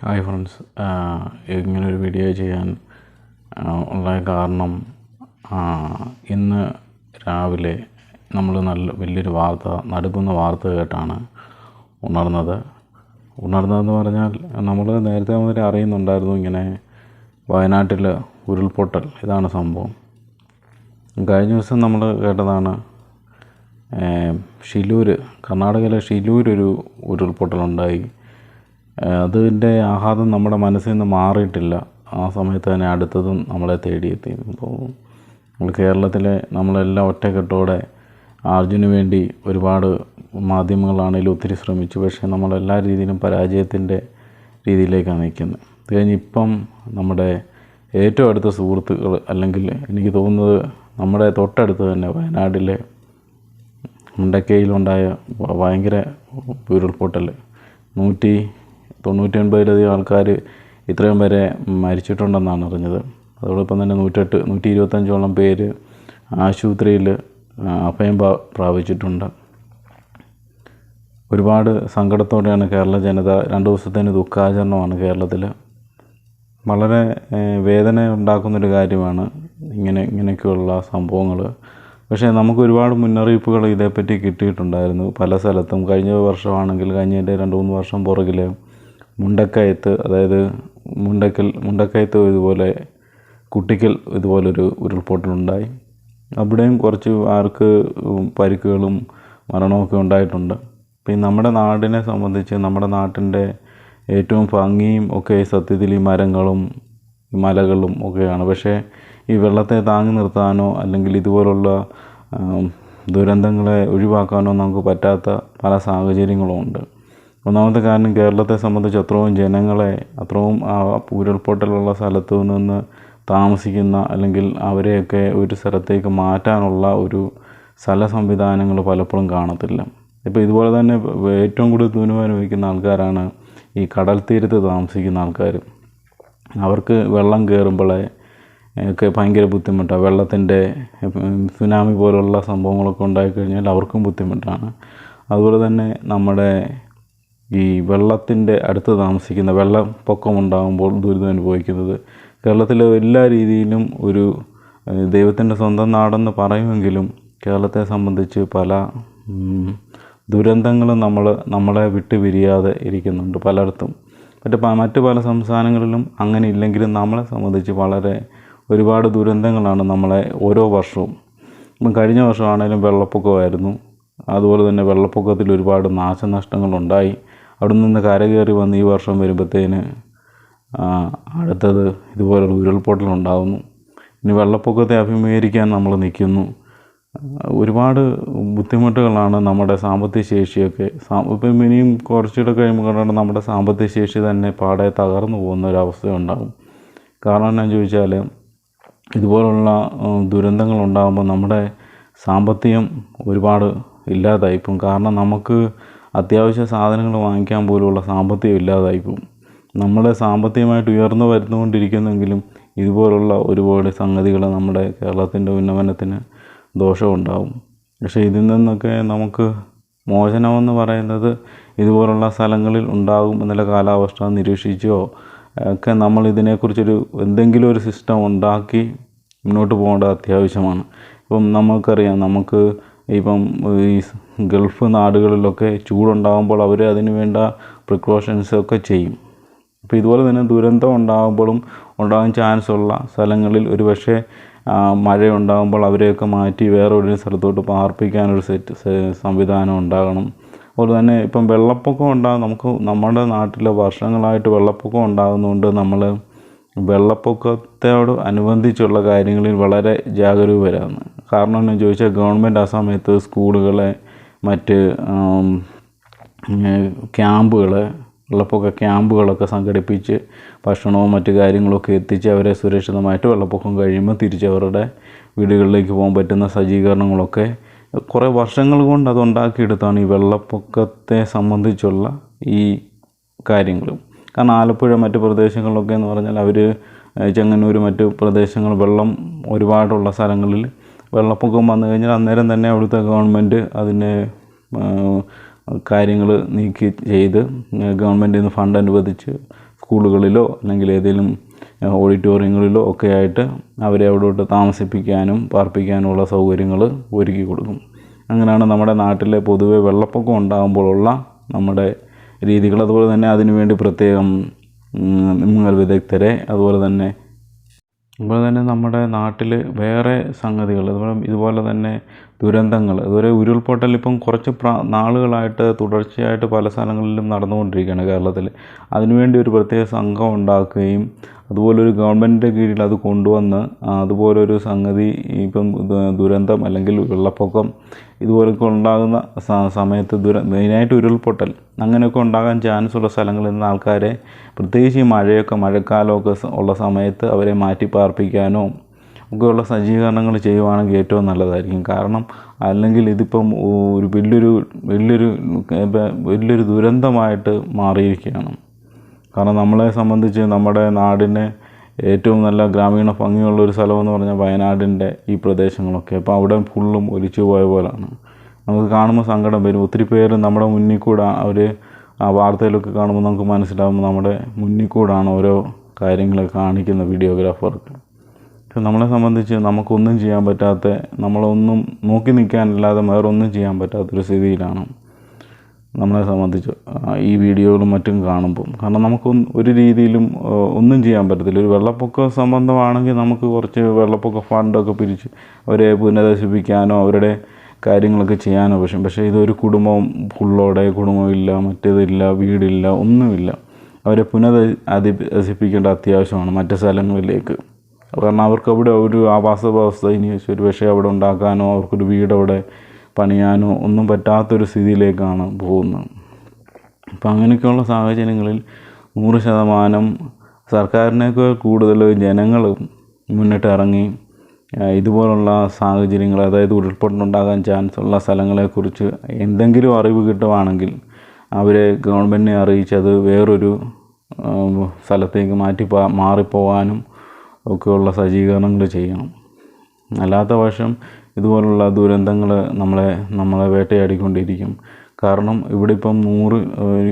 Hi friends. ഇങ്ങനൊരു video ചെയ്യാൻ ഉള്ള കാരണം ഇന്ന് രാവിലെ നമ്മൾ നല്ല വലിയൊരു വാർത്ത നടുക്കുന്ന വാർത്ത കേട്ടാണ് ഉണർന്നത്. ഉണർന്നതെന്ന് പറഞ്ഞാൽ നമ്മൾ നേരത്തെ മുതലേ അറിയുന്നുണ്ടായിരുന്നു ഇങ്ങനെ വയനാട്ടിൽ ഉരുൾപൊട്ടൽ ഇതാണ് സംഭവം. കഴിഞ്ഞ ദിവസം നമ്മൾ കേട്ടതാണ് ഷിലൂർ കർണാടകയിലെ ഷിലൂരൊരു ഉരുൾപൊട്ടലുണ്ടായി. അതിന്റെ ആഘാതം നമ്മുടെ മനസ്സിൽ നിന്ന് മാറിയിട്ടില്ല. ആ സമയത്ത് തന്നെ അടുത്തതും നമ്മളെ തേടിയെത്തി അപ്പോൾ നമ്മൾ കേരളത്തിലെ നമ്മളെല്ലാം ഒറ്റക്കെട്ടോടെ അർജുന് വേണ്ടി ഒരുപാട് മാധ്യമങ്ങളാണെങ്കിലും ഒത്തിരി ശ്രമിച്ചു. പക്ഷേ നമ്മളെല്ലാ രീതിയിലും പരാജയത്തിന്റെ രീതിയിലേക്കാണ് നിൽക്കുന്നത്. അത് കഴിഞ്ഞ് ഇപ്പം നമ്മുടെ ഏറ്റവും അടുത്ത സുഹൃത്തുക്കൾ അല്ലെങ്കിൽ എനിക്ക് തോന്നുന്നത് നമ്മുടെ തൊട്ടടുത്ത് തന്നെ വയനാട്ടിലെ മുണ്ടക്കയിലുണ്ടായ ഭയങ്കര ഉരുൾപൊട്ടൽ. നൂറ്റി തൊണ്ണൂറ്റി ഒൻപതിലധികം ആൾക്കാർ ഇത്രയും വരെ മരിച്ചിട്ടുണ്ടെന്നാണ് അറിഞ്ഞത്. അതോടൊപ്പം തന്നെ നൂറ്റെട്ട് നൂറ്റി ഇരുപത്തഞ്ചോളം പേര് ആശുപത്രിയിൽ അഭയം പ്രാപിച്ചിട്ടുണ്ട്. ഒരുപാട് സങ്കടത്തോടെയാണ് കേരള ജനത രണ്ട് ദിവസത്തേന് ദുഃഖാചരണമാണ് കേരളത്തിൽ വളരെ വേദന ഉണ്ടാക്കുന്നൊരു കാര്യമാണ് ഇങ്ങനെ ഇങ്ങനെയൊക്കെയുള്ള സംഭവങ്ങൾ പക്ഷേ നമുക്ക് ഒരുപാട് മുന്നറിയിപ്പുകൾ ഇതേപ്പറ്റി കിട്ടിയിട്ടുണ്ടായിരുന്നു പല സ്ഥലത്തും. കഴിഞ്ഞ വർഷമാണെങ്കിൽ കഴിഞ്ഞതിന്റെ രണ്ട് മൂന്ന് വർഷം പുറകിൽ മുണ്ടക്കയത്ത് അതായത് മുണ്ടക്കൽ മുണ്ടക്കയത്ത് ഇതുപോലെ കുട്ടിക്കൽ ഇതുപോലൊരു ഉരുൾപൊട്ടലുണ്ടായി. അവിടെയും കുറച്ച് ആർക്ക് പരിക്കുകളും മരണമൊക്കെ ഉണ്ടായിട്ടുണ്ട്. പിന്നെ നമ്മുടെ നാടിനെ സംബന്ധിച്ച് നമ്മുടെ നാട്ടിന്റെ ഏറ്റവും ഭംഗിയും ഒക്കെ സത്യത്തിൽ ഈ മരങ്ങളും മലകളും ഒക്കെയാണ്. പക്ഷേ ഈ വെള്ളത്തെ താങ്ങി നിർത്താനോ അല്ലെങ്കിൽ ഇതുപോലുള്ള ദുരന്തങ്ങളെ ഒഴിവാക്കാനോ നമുക്ക് പറ്റാത്ത പല സാഹചര്യങ്ങളും ഉണ്ട്. ഒന്നാമത്തെ കാരണം കേരളത്തെ സംബന്ധിച്ച് അത്രയും ജനങ്ങളെ അത്രയും ആ ഉരുൾപൊട്ടലുള്ള സ്ഥലത്തു നിന്ന് താമസിക്കുന്ന അല്ലെങ്കിൽ അവരെയൊക്കെ ഒരു സ്ഥലത്തേക്ക് മാറ്റാനുള്ള ഒരു സ്ഥല സംവിധാനങ്ങൾ പലപ്പോഴും കാണത്തില്ല. ഇപ്പോൾ ഇതുപോലെ തന്നെ ഏറ്റവും കൂടുതൽ ദുരിതം അനുഭവിക്കുന്ന ആൾക്കാരാണ് ഈ കടൽ തീരത്ത് താമസിക്കുന്ന ആൾക്കാർ അവർക്ക് വെള്ളം കയറുമ്പോഴേ ഒക്കെ ഭയങ്കര ബുദ്ധിമുട്ടാണ് വെള്ളത്തിന്റെ സുനാമി പോലുള്ള സംഭവങ്ങളൊക്കെ ഉണ്ടായിക്കഴിഞ്ഞാൽ അവർക്കും ബുദ്ധിമുട്ടാണ്. അതുപോലെ തന്നെ നമ്മുടെ ഈ വെള്ളത്തിന്റെ അടുത്ത് താമസിക്കുന്ന വെള്ളപ്പൊക്കം ഉണ്ടാകുമ്പോൾ ദുരിതം അനുഭവിക്കുന്നത്. കേരളത്തിലെ എല്ലാ രീതിയിലും ഒരു ദൈവത്തിന്റെ സ്വന്തം നാടെന്ന് പറയുമെങ്കിലും കേരളത്തെ സംബന്ധിച്ച് പല ദുരന്തങ്ങളും നമ്മൾ നമ്മളെ വിട്ട് പിരിയാതെ ഇരിക്കുന്നുണ്ട് പലയിടത്തും. മറ്റ് മറ്റ് പല സംസ്ഥാനങ്ങളിലും അങ്ങനെ ഇല്ലെങ്കിലും നമ്മളെ സംബന്ധിച്ച് വളരെ ഒരുപാട് ദുരന്തങ്ങളാണ് നമ്മളെ ഓരോ വർഷവും. ഇപ്പം കഴിഞ്ഞ വർഷമാണെങ്കിലും വെള്ളപ്പൊക്കമായിരുന്നു. അതുപോലെ തന്നെ വെള്ളപ്പൊക്കത്തിൽ ഒരുപാട് നാശനഷ്ടങ്ങളുണ്ടായി. അവിടെ നിന്ന് കര കയറി വന്ന് ഈ വർഷം വരുമ്പോഴത്തേന് അടുത്തത് ഇതുപോലൊരു ഉരുൾപൊട്ടലുണ്ടാകുന്നു ഇനി വെള്ളപ്പൊക്കത്തെ അഭിമുഖീകരിക്കാൻ നമ്മൾ നിൽക്കുന്നു. ഒരുപാട് ബുദ്ധിമുട്ടുകളാണ് നമ്മുടെ സാമ്പത്തിക ശേഷിയൊക്കെ. ഇപ്പം ഇനിയും കുറച്ചുകൂടെ കഴിയുമ്പോൾ നമ്മുടെ സാമ്പത്തിക ശേഷി തന്നെ പാടെ തകർന്നു പോകുന്ന ഒരവസ്ഥ ഉണ്ടാകും കാരണം എന്നാന്ന് ചോദിച്ചാൽ ഇതുപോലുള്ള ദുരന്തങ്ങൾ ഉണ്ടാകുമ്പോൾ നമ്മുടെ സാമ്പത്തികം ഒരുപാട് ഇല്ലാതായിപ്പം കാരണം നമുക്ക് അത്യാവശ്യ സാധനങ്ങൾ വാങ്ങിക്കാൻ പോലുള്ള സാമ്പത്തികം ഇല്ലാതായി പോകും നമ്മുടെ സാമ്പത്തികമായിട്ട് ഉയർന്നു വരുന്നുകൊണ്ടിരിക്കുന്നെങ്കിലും ഇതുപോലുള്ള ഒരുപാട് സംഗതികൾ നമ്മുടെ കേരളത്തിന്റെ ഉന്നമനത്തിന് ദോഷമുണ്ടാവും. പക്ഷേ ഇതിൽ നിന്നൊക്കെ നമുക്ക് മോചനമെന്ന് പറയുന്നത് ഇതുപോലുള്ള സ്ഥലങ്ങളിൽ ഉണ്ടാകും എന്നുള്ള കാലാവസ്ഥ നിരീക്ഷിച്ചോ ഒക്കെ നമ്മൾ ഇതിനെക്കുറിച്ചൊരു എന്തെങ്കിലും ഒരു സിസ്റ്റം ഉണ്ടാക്കി മുന്നോട്ട് പോകേണ്ടത് അത്യാവശ്യമാണ്. ഇപ്പം നമുക്കറിയാം നമുക്ക് ഇപ്പം ഈ ഗൾഫ് നാടുകളിലൊക്കെ ചൂടുണ്ടാകുമ്പോൾ അവർ അതിന് വേണ്ട പ്രിക്കോഷൻസ് ഒക്കെ ചെയ്യും. അപ്പോൾ ഇതുപോലെ തന്നെ ദുരന്തം ഉണ്ടാകുമ്പോഴും ഉണ്ടാകാൻ ഉള്ള സ്ഥലങ്ങളിൽ ഒരു പക്ഷേ മഴ ഉണ്ടാകുമ്പോൾ അവരെയൊക്കെ മാറ്റി വേറെ ഒരു സ്ഥലത്തോട്ട് പാർപ്പിക്കാനൊരു സെറ്റ് സംവിധാനം ഉണ്ടാകണം. അതുപോലെ തന്നെ ഇപ്പം വെള്ളപ്പൊക്കം ഉണ്ടാകും നമുക്ക് നമ്മുടെ നാട്ടിൽ വർഷങ്ങളായിട്ട് വെള്ളപ്പൊക്കം ഉണ്ടാകുന്നതുകൊണ്ട് നമ്മൾ വെള്ളപ്പൊക്കത്തോട് അനുബന്ധിച്ചുള്ള കാര്യങ്ങളിൽ വളരെ ജാഗരൂകരാണ് കാരണം എന്ന് ചോദിച്ചാൽ ഗവൺമെന്റ് ആ സമയത്ത് സ്കൂളുകളെ മറ്റ് ക്യാമ്പുകൾ വെള്ളപ്പൊക്ക ക്യാമ്പുകളൊക്കെ സംഘടിപ്പിച്ച് ഭക്ഷണവും മറ്റു കാര്യങ്ങളൊക്കെ എത്തിച്ച് അവരെ സുരക്ഷിതമായിട്ട് വെള്ളപ്പൊക്കം കഴിയുമ്പോൾ തിരിച്ച് അവരുടെ വീടുകളിലേക്ക് പോകാൻ പറ്റുന്ന സജ്ജീകരണങ്ങളൊക്കെ കുറേ വർഷങ്ങൾ കൊണ്ട് അത് ഉണ്ടാക്കിയെടുത്താണ് ഈ വെള്ളപ്പൊക്കത്തെ സംബന്ധിച്ചുള്ള ഈ കാര്യങ്ങൾ. കാരണം ആലപ്പുഴ മറ്റു പ്രദേശങ്ങളിലൊക്കെ എന്ന് പറഞ്ഞാൽ അവർ ചെങ്ങന്നൂർ മറ്റു പ്രദേശങ്ങൾ വെള്ളം ഒരുപാടുള്ള സ്ഥലങ്ങളിൽ വെള്ളപ്പൊക്കം വന്നു കഴിഞ്ഞാൽ അന്നേരം തന്നെ അവിടുത്തെ ഗവൺമെന്റ് അതിനെ കാര്യങ്ങൾ നീക്കി ചെയ്ത് ഗവൺമെന്റിൽ നിന്ന് ഫണ്ട് അനുവദിച്ച് സ്കൂളുകളിലോ അല്ലെങ്കിൽ ഏതെങ്കിലും ഓഡിറ്റോറിയങ്ങളിലോ ഒക്കെ ആയിട്ട് അവരെ അവിടോട്ട് താമസിപ്പിക്കാനും പാർപ്പിക്കാനുമുള്ള സൗകര്യങ്ങൾ ഒരുക്കി കൊടുക്കും. അങ്ങനെയാണ് നമ്മുടെ നാട്ടിലെ പൊതുവെ വെള്ളപ്പൊക്കം ഉണ്ടാകുമ്പോഴുള്ള നമ്മുടെ രീതികൾ. അതുപോലെ തന്നെ അതിനുവേണ്ടി പ്രത്യേകം മുങ്ങൽ വിദഗ്ധരെ അതുപോലെ തന്നെ അതുപോലെ തന്നെ നമ്മുടെ നാട്ടിൽ വേറെ സംഗതികൾ ഇതുപോലെ തന്നെ ദുരന്തങ്ങൾ അതുപോലെ ഉരുൾപൊട്ടൽ ഇപ്പം കുറച്ച് പ്രാ നാളുകളായിട്ട് തുടർച്ചയായിട്ട് പല സ്ഥലങ്ങളിലും നടന്നുകൊണ്ടിരിക്കുകയാണ് കേരളത്തിൽ അതിനുവേണ്ടി ഒരു പ്രത്യേക സംഘം ഉണ്ടാക്കുകയും അതുപോലൊരു ഗവൺമെന്റിന്റെ കീഴിൽ അത് കൊണ്ടുവന്ന് അതുപോലൊരു സംഗതി ഇപ്പം ദുരന്തം അല്ലെങ്കിൽ വെള്ളപ്പൊക്കം ഇതുപോലൊക്കെ ഉണ്ടാകുന്ന സ- സമയത്ത് ദുര മെയിനായിട്ട് ഉരുൾപൊട്ടൽ. അങ്ങനെയൊക്കെ ഉണ്ടാകാൻ ചാൻസ് ഉള്ള സ്ഥലങ്ങളിൽ നിന്ന് ആൾക്കാരെ പ്രത്യേകിച്ച് ഈ മഴയൊക്കെ മഴക്കാലമൊക്കെ ഉള്ള സമയത്ത് അവരെ മാറ്റി പാർപ്പിക്കാനോ ഒക്കെയുള്ള സജ്ജീകരണങ്ങൾ ചെയ്യുവാണെങ്കിൽ ഏറ്റവും നല്ലതായിരിക്കും. കാരണം അല്ലെങ്കിൽ ഇതിപ്പം ഒരു വലിയൊരു വലിയൊരു വലിയൊരു ദുരന്തമായിട്ട് മാറിയിരിക്കുകയാണ്. കാരണം നമ്മളെ സംബന്ധിച്ച് നമ്മുടെ നാടിനെ ഏറ്റവും നല്ല ഗ്രാമീണ ഭംഗിയുള്ള ഒരു സ്ഥലമെന്ന് പറഞ്ഞാൽ വയനാടിന്റെ ഈ പ്രദേശങ്ങളൊക്കെ. അപ്പോൾ അവിടെ ഫുള്ളും ഒലിച്ചു പോയ പോലാണ്. നമുക്ക് കാണുമ്പോൾ സങ്കടം വരും. ഒത്തിരി പേര് നമ്മുടെ മുന്നിൽ കൂടെ അവർ ആ വാർത്തയിലൊക്കെ കാണുമ്പോൾ നമുക്ക് മനസ്സിലാവും നമ്മുടെ മുന്നിൽ കൂടാണ് ഓരോ കാര്യങ്ങൾ കാണിക്കുന്ന വീഡിയോഗ്രാഫർക്ക്. പക്ഷെ നമ്മളെ സംബന്ധിച്ച് നമുക്കൊന്നും ചെയ്യാൻ പറ്റാത്ത നമ്മളൊന്നും നോക്കി നിൽക്കാനല്ലാതെ വേറൊന്നും ചെയ്യാൻ പറ്റാത്തൊരു സ്ഥിതിയിലാണ്. നമ്മളെ സംബന്ധിച്ച് ഈ വീഡിയോകളും മറ്റും കാണുമ്പം. കാരണം നമുക്ക് ഒരു രീതിയിലും ഒന്നും ചെയ്യാൻ പറ്റത്തില്ല. ഒരു വെള്ളപ്പൊക്ക സംബന്ധമാണെങ്കിൽ നമുക്ക് കുറച്ച് വെള്ളപ്പൊക്ക ഫണ്ടൊക്കെ പിരിച്ച് അവരെ പുനരധിപ്പിക്കാനോ അവരുടെ കാര്യങ്ങളൊക്കെ ചെയ്യാനോ പക്ഷേ പക്ഷേ ഇതൊരു കുടുംബം ഫുള്ളോടെ കുടുംബമില്ല മറ്റേതില്ല വീടില്ല ഒന്നുമില്ല. അവരെ പുനരധിപ്പിക്കേണ്ട അത്യാവശ്യമാണ് മറ്റ് സ്ഥലങ്ങളിലേക്ക്. കാരണം അവർക്ക് അവിടെ ഒരു ആവാസ വ്യവസ്ഥ ഇനി ഒരു പക്ഷേ അവിടെ ഉണ്ടാക്കാനോ അവർക്കൊരു വീട് അവിടെ പണിയാനോ ഒന്നും പറ്റാത്തൊരു സ്ഥിതിയിലേക്കാണ് പോകുന്നത്. അപ്പം അങ്ങനെയൊക്കെയുള്ള സാഹചര്യങ്ങളിൽ നൂറ് ശതമാനം സർക്കാരിനേക്കാൾ കൂടുതൽ ജനങ്ങൾ മുന്നിട്ട് ഇറങ്ങി ഇതുപോലുള്ള സാഹചര്യങ്ങൾ അതായത് ഉരുൾപൊട്ടലുണ്ടാകാൻ ചാൻസ് ഉള്ള സ്ഥലങ്ങളെക്കുറിച്ച് എന്തെങ്കിലും അറിവ് കിട്ടുവാണെങ്കിൽ അവരെ ഗവൺമെന്റിനെ അറിയിച്ചത് വേറൊരു സ്ഥലത്തേക്ക് മാറ്റി മാറിപ്പോവാനും ഒക്കെയുള്ള സജ്ജീകരണങ്ങൾ ചെയ്യണം. അല്ലാത്ത പക്ഷം ഇതുപോലുള്ള ദുരന്തങ്ങൾ നമ്മളെ നമ്മളെ വേട്ടയാടിക്കൊണ്ടിരിക്കും. കാരണം ഇവിടെ ഇപ്പം നൂറ്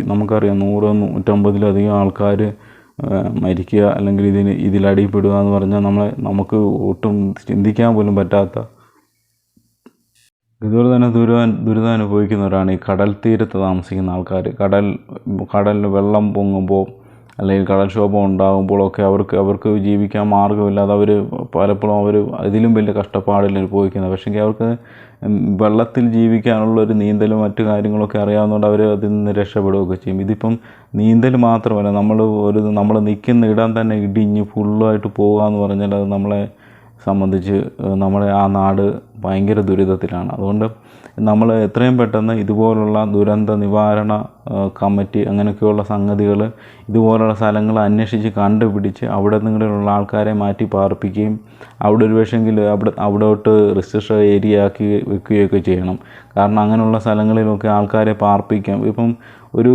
നമുക്കറിയാം നൂറ് നൂറ്റമ്പതിലധികം ആൾക്കാർ മരിക്കുക അല്ലെങ്കിൽ ഇതിന് ഇതിലടിപ്പെടുക എന്ന് പറഞ്ഞാൽ നമ്മളെ നമുക്ക് ഒട്ടും ചിന്തിക്കാൻ പോലും പറ്റാത്ത ഇതുപോലെ തന്നെ ദുരിതം ദുരിതം അനുഭവിക്കുന്നവരാണ് ഈ കടൽ തീരത്ത് താമസിക്കുന്ന ആൾക്കാർ കടൽ കടലിൽ വെള്ളം പൊങ്ങുമ്പോൾ അല്ലെങ്കിൽ കടൽക്ഷോഭം ഉണ്ടാകുമ്പോഴൊക്കെ അവർക്ക് അവർക്ക് ജീവിക്കാൻ മാർഗമില്ലാതെ അവർ പലപ്പോഴും അവർ അതിലും വലിയ കഷ്ടപ്പാടിൽ അനുഭവിക്കുന്നത്. പക്ഷേങ്കിൽ അവർക്ക് വെള്ളത്തിൽ ജീവിക്കാനുള്ള ഒരു നീന്തലും മറ്റു കാര്യങ്ങളൊക്കെ അറിയാവുന്നതുകൊണ്ട് അവർ അതിൽ നിന്ന് രക്ഷപ്പെടുകയൊക്കെ ചെയ്യും. ഇതിപ്പം നീന്തൽ മാത്രമല്ല നമ്മൾ ഒരു നമ്മൾ നിൽക്കുന്ന ഇടം തന്നെ ഇടിഞ്ഞ് ഫുള്ളായിട്ട് പോകുക എന്ന് പറഞ്ഞാൽ അത് നമ്മളെ സംബന്ധിച്ച് നമ്മളെ ആ നാട് ഭയങ്കര ദുരിതത്തിലാണ്. അതുകൊണ്ട് നമ്മൾ എത്രയും പെട്ടെന്ന് ഇതുപോലുള്ള ദുരന്ത നിവാരണ കമ്മിറ്റി അങ്ങനെയൊക്കെയുള്ള സംഗതികൾ ഇതുപോലുള്ള സ്ഥലങ്ങൾ അന്വേഷിച്ച് കണ്ടുപിടിച്ച് അവിടെ നിന്നുള്ള ആൾക്കാരെ മാറ്റി പാർപ്പിക്കുകയും അവിടെ ഒരു പക്ഷേങ്കിൽ അവിടെ അവിടോട്ട് റിസർച്ച് ഏരിയ ആക്കി വെക്കുകയൊക്കെ ചെയ്യണം. കാരണം അങ്ങനെയുള്ള സ്ഥലങ്ങളിലൊക്കെ ആൾക്കാരെ പാർപ്പിക്കാം. ഇപ്പം ഒരു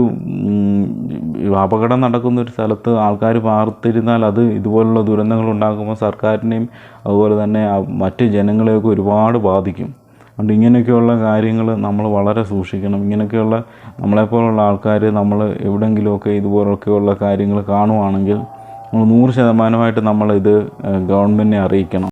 അപകടം നടക്കുന്ന ഒരു സ്ഥലത്ത് ആൾക്കാർ പാർത്തിരുന്നാൽ അത് ഇതുപോലുള്ള ദുരന്തങ്ങൾ ഉണ്ടാക്കുമ്പോൾ സർക്കാരിനെയും അതുപോലെ തന്നെ മറ്റ് ജനങ്ങളെയൊക്കെ ഒരുപാട് ബാധിക്കും. അതുകൊണ്ട് ഇങ്ങനെയൊക്കെയുള്ള കാര്യങ്ങൾ നമ്മൾ വളരെ സൂക്ഷിക്കണം. ഇങ്ങനെയൊക്കെയുള്ള നമ്മളെപ്പോലുള്ള ആൾക്കാർ നമ്മൾ എവിടെയെങ്കിലുമൊക്കെ ഇതുപോലൊക്കെയുള്ള കാര്യങ്ങൾ കാണുവാണെങ്കിൽ നമ്മൾ നൂറ് ശതമാനമായിട്ട് നമ്മളിത് ഗവൺമെന്റിനെ അറിയിക്കണം.